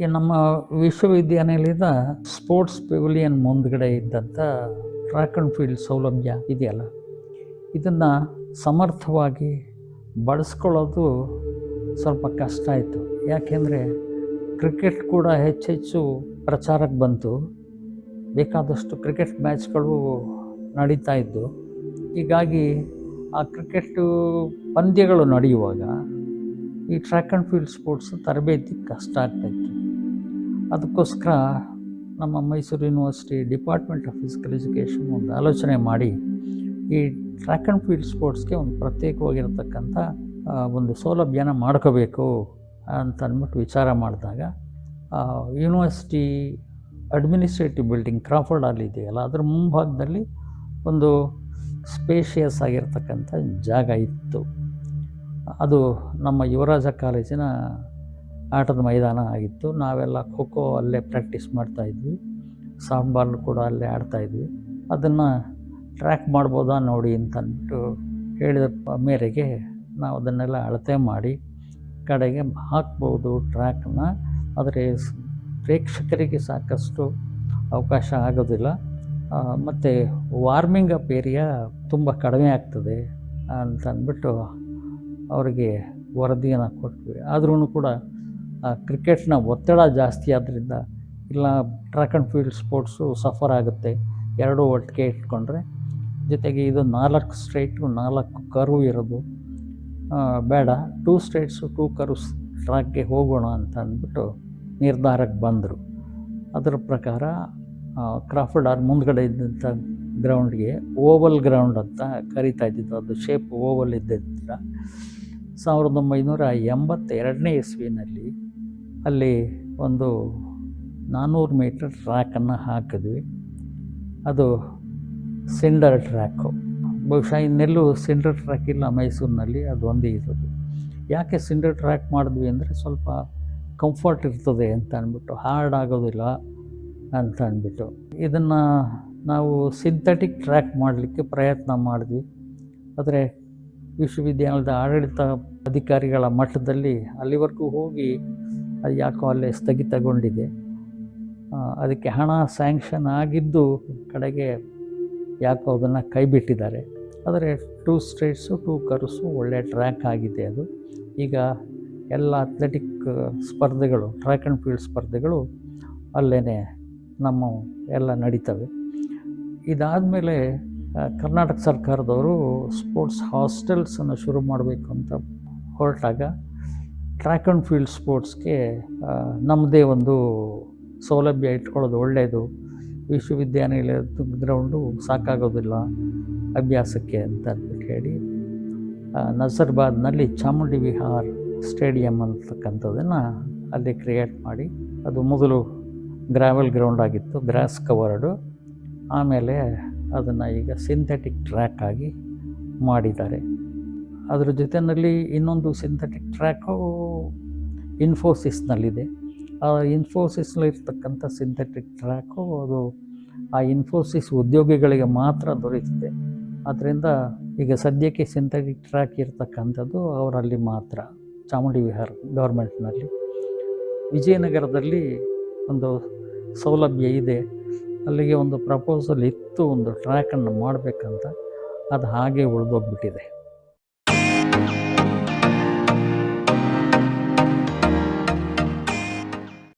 ಈ ನಮ್ಮ ವಿಶ್ವವಿದ್ಯಾನಿಲಯದ ಸ್ಪೋರ್ಟ್ಸ್ ಪೆವಿಲಿಯನ್ ಮುಂದ್ಗಡೆ ಇದ್ದಂಥ ಟ್ರ್ಯಾಕ್ ಅಂಡ್ ಫೀಲ್ಡ್ ಸೌಲಭ್ಯ ಇದೆಯಲ್ಲ? ಇದನ್ನು ಸಮರ್ಥವಾಗಿ ಬಳಸ್ಕೊಳ್ಳೋದು ಸ್ವಲ್ಪ ಕಷ್ಟ ಆಯಿತು. ಯಾಕೆಂದರೆ ಕ್ರಿಕೆಟ್ ಕೂಡ ಹೆಚ್ಚೆಚ್ಚು ಪ್ರಚಾರಕ್ಕೆ ಬಂತು. ಬೇಕಾದಷ್ಟು ಕ್ರಿಕೆಟ್ ಮ್ಯಾಚ್ಗಳು ನಡೀತಾ ಇದ್ದು. ಹೀಗಾಗಿ ಆ ಕ್ರಿಕೆಟು ಪಂದ್ಯಗಳು ನಡೆಯುವಾಗ ಈ ಟ್ರ್ಯಾಕ್ ಆ್ಯಂಡ್ ಫೀಲ್ಡ್ ಸ್ಪೋರ್ಟ್ಸ್ ತರಬೇತಿ ಕಷ್ಟ ಆಗ್ತಾಯಿತ್ತು ಅದಕ್ಕೋಸ್ಕರ ನಮ್ಮ Mysuru university department of physical education ಒಂದು ಆಲೋಚನೆ ಮಾಡಿ ಈ ಟ್ರ್ಯಾಕ್ ಆ್ಯಂಡ್ ಫೀಲ್ಡ್ ಸ್ಪೋರ್ಟ್ಸ್ಗೆ ಒಂದು ಪ್ರತ್ಯೇಕವಾಗಿರತಕ್ಕಂಥ ಒಂದು ಸೌಲಭ್ಯನ ಮಾಡ್ಕೋಬೇಕು ಅಂತ ಅಂದ್ಬಿಟ್ಟು ವಿಚಾರ ಮಾಡಿದಾಗ ಯೂನಿವರ್ಸಿಟಿ ಅಡ್ಮಿನಿಸ್ಟ್ರೇಟಿವ್ ಬಿಲ್ಡಿಂಗ್ ಕ್ರಾಫರ್ಡ್ ಅಲ್ಲಿ ಇದೆಯಲ್ಲ, ಅದರ ಮುಂಭಾಗದಲ್ಲಿ ಒಂದು ಸ್ಪೇಷಿಯಸ್ ಆಗಿರ್ತಕ್ಕಂಥ ಜಾಗ ಇತ್ತು. ಅದು ನಮ್ಮ ಯುವರಾಜ ಕಾಲೇಜಿನ ಆಟದ ಮೈದಾನ ಆಗಿತ್ತು. ನಾವೆಲ್ಲ ಖೋ ಖೋ ಅಲ್ಲೇ ಪ್ರಾಕ್ಟೀಸ್ ಮಾಡ್ತಾಯಿದ್ವಿ ಸಾಂಬಾರ್ ಕೂಡ ಅಲ್ಲೇ ಆಡ್ತಾಯಿದ್ವಿ ಅದನ್ನು ಟ್ರ್ಯಾಕ್ ಮಾಡ್ಬೋದಾ ನೋಡಿ ಅಂತಂದ್ಬಿಟ್ಟು ಹೇಳಿದ ಮೇರೆಗೆ ನಾವು ಅದನ್ನೆಲ್ಲ ಅಳತೆ ಮಾಡಿ ಕಡೆಗೆ ಹಾಕ್ಬೋದು ಟ್ರ್ಯಾಕ್ನ ಆದರೆ ಪ್ರೇಕ್ಷಕರಿಗೆ ಸಾಕಷ್ಟು ಅವಕಾಶ ಆಗೋದಿಲ್ಲ. ಮತ್ತು ವಾರ್ಮಿಂಗ್ ಅಪ್ ಏರಿಯಾ ತುಂಬ ಕಡಿಮೆ ಆಗ್ತದೆ ಅಂತಂದ್ಬಿಟ್ಟು ಅವರಿಗೆ ವರದಿಯನ್ನು ಕೊಟ್ವಿ. ಆದ್ರೂ ಕೂಡ ಕ್ರಿಕೆಟ್ನ ಒತ್ತಡ ಜಾಸ್ತಿ ಆದ್ದರಿಂದ ಇಲ್ಲ track and field sports suffer ಆಗುತ್ತೆ. ಎರಡೂ ಒಟ್ಟಿಗೆ ಇಟ್ಕೊಂಡ್ರೆ, ಜೊತೆಗೆ ಇದು ನಾಲ್ಕು ಸ್ಟ್ರೈಟು ನಾಲ್ಕು ಕರ್ವ್ ಇರೋದು. ಬೇಡ ಟೂ ಸ್ಟೇಟ್ಸು ಟೂ ಕರ್ವ್ಸ್ ಟ್ರ್ಯಾಕ್ಗೆ ಹೋಗೋಣ ಅಂತ ಅಂದ್ಬಿಟ್ಟು ನಿರ್ಧಾರಕ್ಕೆ ಬಂದರು. ಅದರ ಪ್ರಕಾರ ಕ್ರಾಫರ್ಡ್ ಆರ್ ಮುಂದ್ಗಡೆ ಇದ್ದಂಥ ಗ್ರೌಂಡ್ಗೆ ಓವಲ್ ಗ್ರೌಂಡ್ ಅಂತ ಕರಿತಾ ಇದ್ದಿದ್ದು ಅದು ಶೇಪ್ ಓವಲ್ ಇದ್ದಿದ್ದ ಸಾವಿರದ ಒಂಬೈನೂರ ಎಂಬತ್ತೆರಡನೇ ಇಸ್ವಿನಲ್ಲಿ ಅಲ್ಲಿ ಒಂದು ನಾನ್ನೂರು ಮೀಟರ್ ಟ್ರ್ಯಾಕನ್ನು ಹಾಕಿದ್ವಿ. ಅದು ಸಿಂಡರ್ ಟ್ರ್ಯಾಕು. ಬಹುಶಃ ಇನ್ನೆಲ್ಲೂ ಸಿಂಡರ್ ಟ್ರ್ಯಾಕ್ ಇಲ್ಲ ಮೈಸೂರಿನಲ್ಲಿ, ಅದು ಒಂದೇ ಇರೋದು. ಯಾಕೆ ಸಿಂಡರ್ ಟ್ರ್ಯಾಕ್ ಮಾಡಿದ್ವಿ ಅಂದರೆ ಸ್ವಲ್ಪ ಕಂಫರ್ಟ್ ಇರ್ತದೆ ಅಂತ ಅಂದ್ಬಿಟ್ಟು, ಹಾರ್ಡ್ ಆಗೋದಿಲ್ಲ ಅಂತ ಅಂದ್ಬಿಟ್ಟು. ಇದನ್ನು ನಾವು ಸಿಂಥೆಟಿಕ್ ಟ್ರ್ಯಾಕ್ ಮಾಡಲಿಕ್ಕೆ ಪ್ರಯತ್ನ ಮಾಡಿದ್ವಿ. ಆದರೆ ವಿಶ್ವವಿದ್ಯಾಲಯದ ಆಡಳಿತ ಅಧಿಕಾರಿಗಳ ಮಟ್ಟದಲ್ಲಿ ಅಲ್ಲಿವರೆಗೂ ಹೋಗಿ ಅದು ಯಾಕೋ ಅಲ್ಲೇ ಸ್ಥಗಿತಗೊಂಡಿದೆ. ಅದಕ್ಕೆ ಹಣ ಸ್ಯಾಂಕ್ಷನ್ ಆಗಿದ್ದು ಕಡೆಗೆ ಯಾಕೋ ಅದನ್ನು ಕೈಬಿಟ್ಟಿದ್ದಾರೆ. ಆದರೆ ಟೂ ಸ್ಟ್ರೇಟ್ಸು ಟೂ ಕರ್ಸು ಒಳ್ಳೆ ಟ್ರ್ಯಾಕ್ ಆಗಿದೆ ಅದು. ಈಗ ಎಲ್ಲ ಅಥ್ಲೆಟಿಕ್ ಸ್ಪರ್ಧೆಗಳು ಟ್ರ್ಯಾಕ್ ಆ್ಯಂಡ್ ಫೀಲ್ಡ್ ಸ್ಪರ್ಧೆಗಳು ಅಲ್ಲೇ ನಮ್ಮ ಎಲ್ಲ ನಡೀತವೆ. ಇದಾದಮೇಲೆ ಕರ್ನಾಟಕ ಸರ್ಕಾರದವರು ಸ್ಪೋರ್ಟ್ಸ್ ಹಾಸ್ಟೆಲ್ಸನ್ನು ಶುರು ಮಾಡಬೇಕು ಅಂತ ಹೊರಟಾಗ ಟ್ರ್ಯಾಕ್ ಆ್ಯಂಡ್ ಫೀಲ್ಡ್ ಸ್ಪೋರ್ಟ್ಸ್ಗೆ ನಮ್ಮದೇ ಒಂದು ಸೌಲಭ್ಯ ಇಟ್ಕೊಳ್ಳೋದು ಒಳ್ಳೆಯದು. ವಿಶ್ವವಿದ್ಯಾನಿಲಯದ ಗ್ರೌಂಡು ಸಾಕಾಗೋದಿಲ್ಲ ಅಭ್ಯಾಸಕ್ಕೆ ಅಂತ ಅಂದ್ಬಿಟ್ಟು ಹೇಳಿ ನಜರ್ಬಾದ್ನಲ್ಲಿ ಚಾಮುಂಡಿ ವಿಹಾರ್ ಸ್ಟೇಡಿಯಂ ಅಂತಕ್ಕಂಥದ್ದನ್ನು ಅಲ್ಲಿ ಕ್ರಿಯೇಟ್ ಮಾಡಿ, ಅದು ಮೊದಲು ಗ್ರಾವೆಲ್ ಗ್ರೌಂಡ್ ಆಗಿತ್ತು ಗ್ರಾಸ್ ಕವರ್ಡು ಆಮೇಲೆ ಅದನ್ನು ಈಗ ಸಿಂಥೆಟಿಕ್ ಟ್ರ್ಯಾಕ್ ಆಗಿ ಮಾಡಿದ್ದಾರೆ. ಅದರ ಜೊತೆಯಲ್ಲಿ ಇನ್ನೊಂದು ಸಿಂಥೆಟಿಕ್ ಟ್ರ್ಯಾಕು ಇನ್ಫೋಸಿಸ್ನಲ್ಲಿದೆ. ಆ ಇನ್ಫೋಸಿಸ್ನಲ್ಲಿರ್ತಕ್ಕಂಥ ಸಿಂಥೆಟಿಕ್ ಟ್ರ್ಯಾಕು ಅದು ಆ ಇನ್ಫೋಸಿಸ್ ಉದ್ಯೋಗಿಗಳಿಗೆ ಮಾತ್ರ ದೊರೆಯುತ್ತದೆ ಆದ್ದರಿಂದ ಈಗ ಸದ್ಯಕ್ಕೆ ಸಿಂಥೆಟಿಕ್ ಟ್ರ್ಯಾಕ್ ಇರ್ತಕ್ಕಂಥದ್ದು ಅವರಲ್ಲಿ ಮಾತ್ರ, ಚಾಮುಂಡಿ ವಿಹಾರ್ ಗೌರ್ಮೆಂಟ್ನಲ್ಲಿ. ವಿಜಯನಗರದಲ್ಲಿ ಒಂದು ಸೌಲಭ್ಯ ಇದೆ. ಅಲ್ಲಿಗೆ ಒಂದು ಪ್ರಪೋಸಲ್ ಇತ್ತು, ಒಂದು ಟ್ರ್ಯಾಕನ್ನು ಮಾಡಬೇಕಂತ. ಅದು ಹಾಗೆ ಉಳಿದೋಗ್ಬಿಟ್ಟಿದೆ.